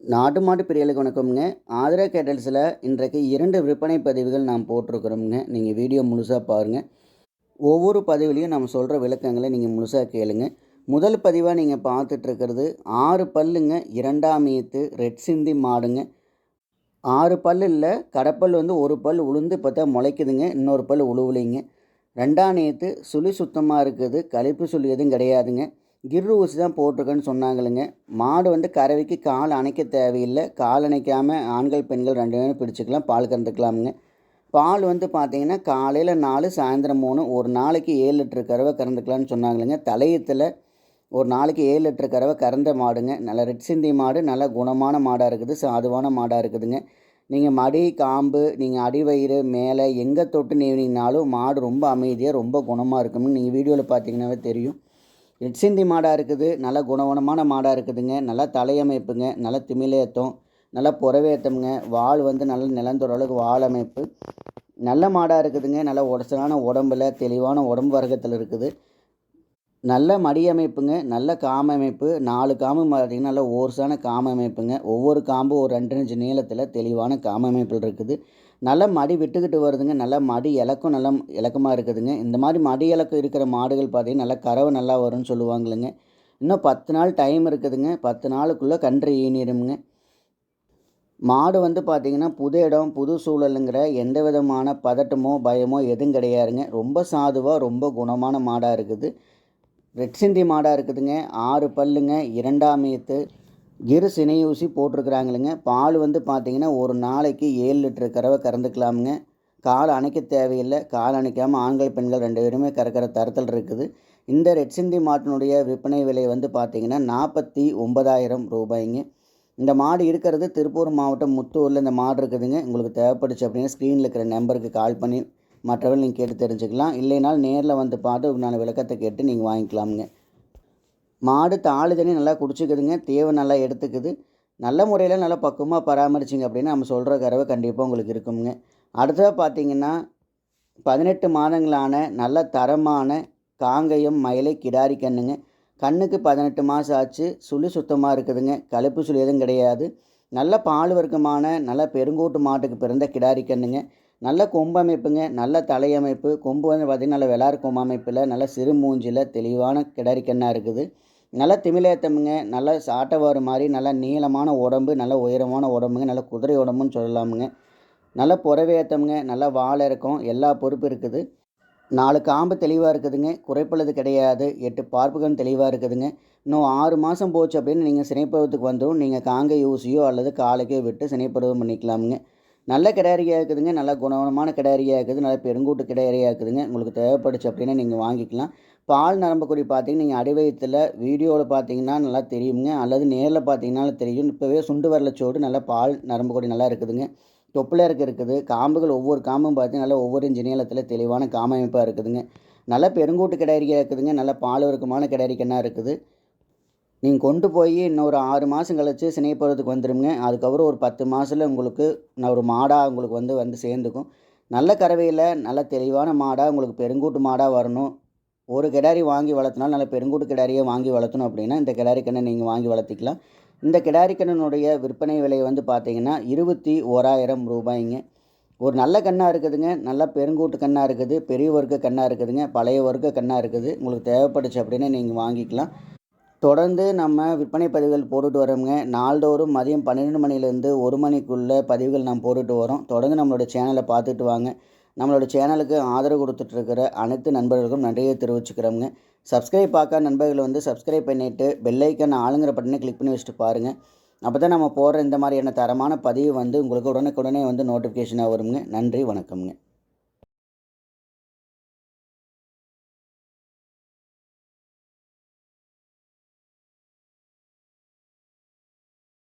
நாட்டு மாட்டு பிரியலுக்கு வணக்கம்ங்க. ஆதிரா கேட்டல்ஸில் இன்றைக்கு இரண்டு விற்பனை பதிவுகள் நாம் போட்டிருக்கிறோம்ங்க. நீங்கள் வீடியோ முழுசாக பாருங்கள் ஒவ்வொரு பதிவுலையும் நம்ம சொல்கிற விளக்கங்களை நீங்கள் முழுசாக கேளுங்க. முதல் பதிவாக நீங்கள் பார்த்துட்ருக்கிறது ஆறு பல்லுங்க இரண்டாம் ஈத்து ரெட் சிந்தி மாடுங்க. ஆறு பல்லு இல்லை கடப்பல் வந்து ஒரு பல் உளுந்து பார்த்தா முளைக்குதுங்க. இன்னொரு பல் உழுவுலைங்க. ரெண்டாம் நேற்று சுழி சுத்தமாக இருக்குது. கழிப்பு சுழி எதுவும் கிடையாதுங்க. கிர் ஊசி தான் போட்டிருக்கேன்னு சொன்னாங்களுங்க. மாடு வந்து கறவைக்கு கால் அணைக்க தேவையில்லை. கால் அணைக்காமல் ஆண்கள் பெண்கள் ரெண்டு பேரும் பிடிச்சிக்கலாம் பால் கறந்துக்கலாமுங்க. பால் வந்து பார்த்தீங்கன்னா காலையில் நாலு சாயந்தரம் மூணு ஒரு நாளைக்கு ஏழு லிட்டர் கறவை கறந்துக்கலாம்னு சொன்னாங்களுங்க. தலையத்தில் ஒரு நாளைக்கு ஏழு லிட்டர் கறவை கறந்த மாடுங்க. நல்ல ரெட் சிந்தி மாடு நல்ல குணமான மாடாக இருக்குது சாதுவான மாடாக இருக்குதுங்க. நீங்கள் மடி காம்பு நீங்கள் அடிவயிறு மேலே எங்கே தொட்டு நீவினீங்கனாலும் மாடு ரொம்ப அமைதியாக ரொம்ப குணமாக இருக்கும்னு நீங்கள் வீடியோவில் பார்த்தீங்கன்னாவே தெரியும். எட்சிந்தி மாடாக இருக்குது நல்ல குணவனமான மாடாக இருக்குதுங்க. நல்லா தலையமைப்புங்க நல்ல திமிலேத்தம் நல்லா புறவேத்தம்ங்க. வால் வந்து நல்ல நிலந்தோற அளவுக்கு வால் அமைப்பு நல்ல மாடாக இருக்குதுங்க. நல்ல உடச்சலான உடம்புல தெளிவான உடம்பு வர்க்கத்தில் இருக்குது. நல்ல மடி அமைப்புங்க நல்ல காம அமைப்பு நாலு காம்பு பார்த்தீங்கன்னா நல்ல ஓர்ஸான காம அமைப்புங்க ஒவ்வொரு காம்பும் ஒரு ரெண்டு இன்ச்சு நீளத்தில் தெளிவான காம அமைப்பில் இருக்குது. நல்ல மடி விட்டுக்கிட்டு வருதுங்க. நல்ல மடி இலக்கம் நல்ல இலக்கமாக இருக்குதுங்க. இந்த மாதிரி மடி இலக்கம் இருக்கிற மாடுகள் பார்த்தீங்கன்னா நல்லா கறவை நல்லா வரும்னு சொல்லுவாங்களுங்க. இன்னும் பத்து நாள் டைம் இருக்குதுங்க. பத்து நாளுக்குள்ளே கன்று ஈனிருமுங்க. மாடு வந்து பார்த்திங்கன்னா புது இடம் புது சூழலுங்கிற எந்த விதமான பதட்டமோ பயமோ எதுவும் கிடையாதுங்க. ரொம்ப சாதுவாக ரொம்ப குணமான மாடாக இருக்குது. ரெட் சிந்தி மாடாக இருக்குதுங்க. ஆறு பல்லுங்க இரண்டாம் ஏத்து கிரு சினையூசி போட்டிருக்கிறாங்களுங்க. பால் வந்து பார்த்திங்கன்னா ஒரு நாளைக்கு ஏழு லிட்டர் கறவை கறந்துக்கலாமுங்க. கால் அணைக்க தேவையில்லை. கால் அணைக்காமல் ஆண்கள் பெண்கள் ரெண்டு பேருமே கறக்கிற தரத்தில் இருக்குது. இந்த ரெட் சிந்தி மாட்டினுடைய விற்பனை விலை வந்து பார்த்திங்கன்னா நாற்பத்தி ஒன்பதாயிரம் ரூபாய்ங்க. இந்த மாடு இருக்கிறது திருப்பூர் மாவட்டம் முத்தூரில் இந்த மாடு இருக்குதுங்க. உங்களுக்கு தேவைப்படுச்சு அப்படின்னா ஸ்க்ரீனில் இருக்கிற நம்பருக்கு கால் பண்ணி மற்றவர்கள் நீங்கள் கேட்டு தெரிஞ்சுக்கலாம். இல்லைனாலும் நேரில் வந்து பார்த்து நான் விளக்கத்தை கேட்டு நீங்கள் வாங்கிக்கலாமுங்க. மாடு தாளு தண்ணி நல்லா குடிச்சிக்குதுங்க. தேவை நல்லா எடுத்துக்குது. நல்ல முறையில் நல்லா பக்குவமாக பராமரிச்சிங்க அப்படின்னா நம்ம சொல்கிற கறவை கண்டிப்பாக உங்களுக்கு இருக்குங்க. அடுத்ததாக பார்த்தீங்கன்னா பதினெட்டு மாதங்களான நல்ல தரமான காங்கயம் மயிலை கிடாரி கண்ணுங்க கண்ணுக்கு பதினெட்டு மாதம் ஆச்சு. சுழி சுத்தமாக இருக்குதுங்க. கழுப்பு சுழி எதுவும் கிடையாது. நல்ல பால் வர்க்கமான நல்ல பெருங்கூட்டு மாட்டுக்கு பிறந்த கிடாரி கண்ணுங்க நல்ல கொம்பு அமைப்புங்க நல்ல தலையமைப்பு கொம்பு வந்து பார்த்திங்கன்னா நல்ல வெளாறு கொம்பு அமைப்பில் நல்ல சிறு மூஞ்சில் தெளிவான கிடாரி இருக்குது. நல்ல திமிலேத்தமுங்க நல்ல சாட்டவாறு மாதிரி நல்ல நீளமான உடம்பு நல்ல உயரமான உடம்புங்க நல்ல குதிரை உடம்புன்னு சொல்லலாமுங்க. நல்ல புறவேத்தமுங்க நல்ல வாழை இருக்கும் எல்லா பொறுப்பு இருக்குது. நாலு காம்பு தெளிவாக இருக்குதுங்க குறைப்பளது கிடையாது. எட்டு பார்ப்புகள் தெளிவாக இருக்குதுங்க. இன்னும் ஆறு மாதம் போச்சு அப்படின்னு நீங்கள் சினைப்பருவத்துக்கு வந்துடும் நீங்கள் காங்கை ஊசியோ அல்லது காலைக்கோ விட்டு சினைப்பருவம் பண்ணிக்கலாமுங்க. நல்ல கிடாரியாக இருக்குதுங்க நல்ல குணமான கிடாரியாக இருக்குது நல்ல பெருங்கூட்டு கிடாரியாக இருக்குதுங்க. உங்களுக்கு தேவைப்படுச்சு அப்படின்னா நீங்கள் வாங்கிக்கலாம். பால் நரம்பு பார்த்தீங்கன்னா நீங்கள் அடிவயத்தில் வீடியோவில் பார்த்தீங்கன்னா நல்லா தெரியுங்க. அல்லது நேரில் பார்த்தீங்கன்னா தெரியும். இப்போவே சுண்டு வரலச்சோடு நல்லா பால் நரம்பு கொடி நல்லா இருக்குதுங்க. தொப்பில் இருக்க இருக்குது. காம்புகள் ஒவ்வொரு காம்பும் பார்த்தீங்கன்னா நல்லா ஒவ்வொரு இன்ச்சு நீளத்தில் தெளிவான காமமைப்பாக இருக்குதுங்க. நல்ல பெருங்கூட்டு கிடாரியாக இருக்குதுங்க. நல்ல பால் வர்க்கமான கிடாரிக்கன்னா இருக்குது. நீங்கள் கொண்டு போய் இன்னும் ஒரு ஆறு மாதம் கழித்து சினைப்பறதுக்கு வந்துடுங்க அதுக்கப்புறம் ஒரு பத்து மாதத்தில் உங்களுக்கு நான் ஒரு மாடாக உங்களுக்கு வந்து வந்து சேர்ந்துக்கும். நல்ல கறவையில் நல்ல தெளிவான மாடாக உங்களுக்கு பெருங்கூட்டு மாடாக வரணும். ஒரு கிடாரி வாங்கி வளர்த்தினாலும் நல்ல பெருங்கூட்டு கிடாரியை வாங்கி வளர்த்தணும் அப்படின்னா இந்த கிடாரி கண்ணை நீங்கள் வாங்கி வளர்த்திக்கலாம். இந்த கிடாரி கண்ணனுடைய விற்பனை விலை வந்து பார்த்தீங்கன்னா இருபத்தி ஓராயிரம் ரூபாய்ங்க. ஒரு நல்ல கண்ணாக இருக்குதுங்க. நல்ல பெருங்கூட்டு கண்ணாக இருக்குது. பெரிய வர்க்க கண்ணாக இருக்குதுங்க. பழைய வர்க்க கண்ணாக இருக்குது. உங்களுக்கு தேவைப்படுச்சு அப்படின்னா நீங்கள் வாங்கிக்கலாம். தொடர்ந்து நம்ம விற்பனை பதிவுகள் போட்டுட்டு வரோங்க நாள்தோறும் மதியம் பன்னிரெண்டு மணிலேருந்து ஒரு மணிக்குள்ளே பதிவுகள் நாம் போட்டுட்டு வரோம். தொடர்ந்து நம்மளோட சேனலை பார்த்துட்டு வாங்க. நம்மளோட சேனலுக்கு ஆதரவு கொடுத்துட்ருக்கிற அனைத்து நண்பர்களுக்கும் நன்றியை தெரிவிச்சுக்கிறோங்க சப்ஸ்கிரைப் பார்க்க நண்பர்கள் வந்து சப்ஸ்கிரைப் பண்ணிவிட்டு பெல்லைக்கன் ஆளுங்கிற பட்டனை கிளிக் பண்ணி வச்சுட்டு பாருங்கள் அப்போ தான் நம்ம போடுற இந்த மாதிரியான தரமான பதிவு வந்து உங்களுக்கு உடனுக்குடனே வந்து நோட்டிஃபிகேஷனாக வருங்க. நன்றி வணக்கம்ங்க.